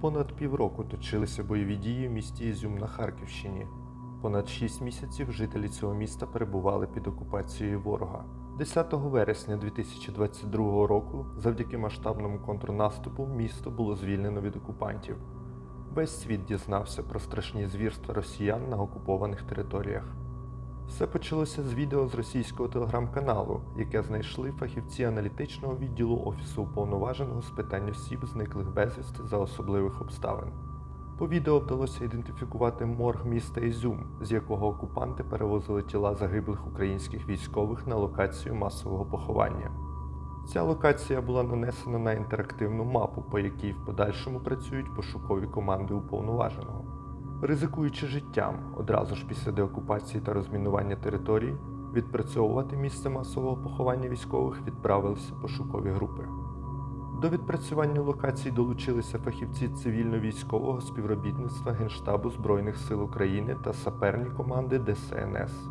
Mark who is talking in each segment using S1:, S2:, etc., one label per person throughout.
S1: Понад півроку точилися бойові дії в місті Ізюм на Харківщині. Понад шість місяців жителі цього міста перебували під окупацією ворога. 10 вересня 2022 року, завдяки масштабному контрнаступу, місто було звільнено від окупантів. Весь світ дізнався про страшні звірства росіян на окупованих територіях. Все почалося з відео з російського телеграм-каналу, яке знайшли фахівці аналітичного відділу Офісу уповноваженого з питань осіб, зниклих безвісти за особливих обставин. По відео вдалося ідентифікувати морг міста Ізюм, з якого окупанти перевозили тіла загиблих українських військових на локацію масового поховання. Ця локація була нанесена на інтерактивну мапу, по якій в подальшому працюють пошукові команди уповноваженого. Ризикуючи життям одразу ж після деокупації та розмінування території, відпрацьовувати місце масового поховання військових відправилися пошукові групи. До відпрацювання локацій долучилися фахівці цивільно-військового співробітництва Генштабу Збройних сил України та саперні команди ДСНС.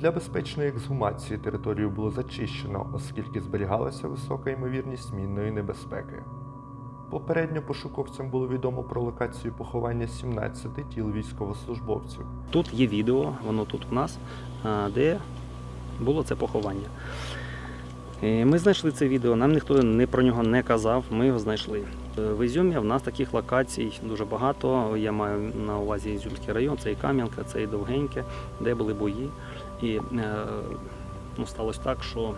S1: Для безпечної ексгумації територію було зачищено, оскільки зберігалася висока ймовірність мінної небезпеки. Попередньо пошуковцям було відомо про локацію поховання 17 тіл військовослужбовців.
S2: Тут є відео, воно тут у нас, де було це поховання. Ми знайшли це відео, нам ніхто не про нього не казав, ми його знайшли. Е, В Ізюмі в нас таких локацій дуже багато. Я маю на увазі Ізюмський район, це і Кам'янка, це і Довгеньке, де були бої. І е, ну, сталося так, що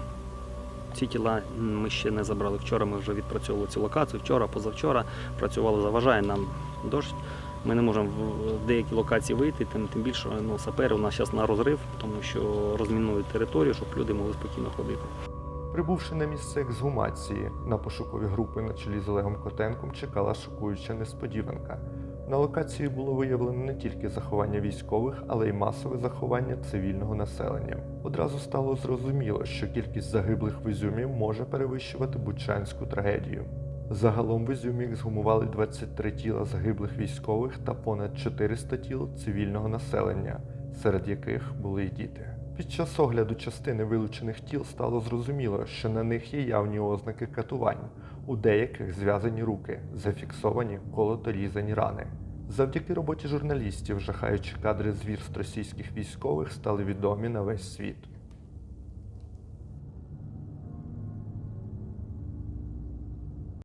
S2: ці тіла ми ще не забрали. Вчора ми вже відпрацьовували цю локацію, вчора, позавчора працювали, заважає нам дощ. Ми не можемо в деякі локації вийти, тим, тим більше ну, сапери у нас зараз на розрив, тому що розмінують територію, щоб люди могли спокійно ходити.
S1: Прибувши на місце ексгумації, на пошукові групи на чолі з Олегом Котенком чекала шокуюча несподіванка. На локації було виявлено не тільки заховання військових, але й масове заховання цивільного населення. Одразу стало зрозуміло, що кількість загиблих в Ізюмі може перевищувати бучанську трагедію. Загалом в Ізюмі ексгумували 23 тіла загиблих військових та понад 400 тіл цивільного населення, серед яких були й діти. Під час огляду частини вилучених тіл стало зрозуміло, що на них є явні ознаки катувань, у деяких зв'язані руки, зафіксовані колото різані рани. Завдяки роботі журналістів, жахаючі кадри звірств російських військових стали відомі на весь світ.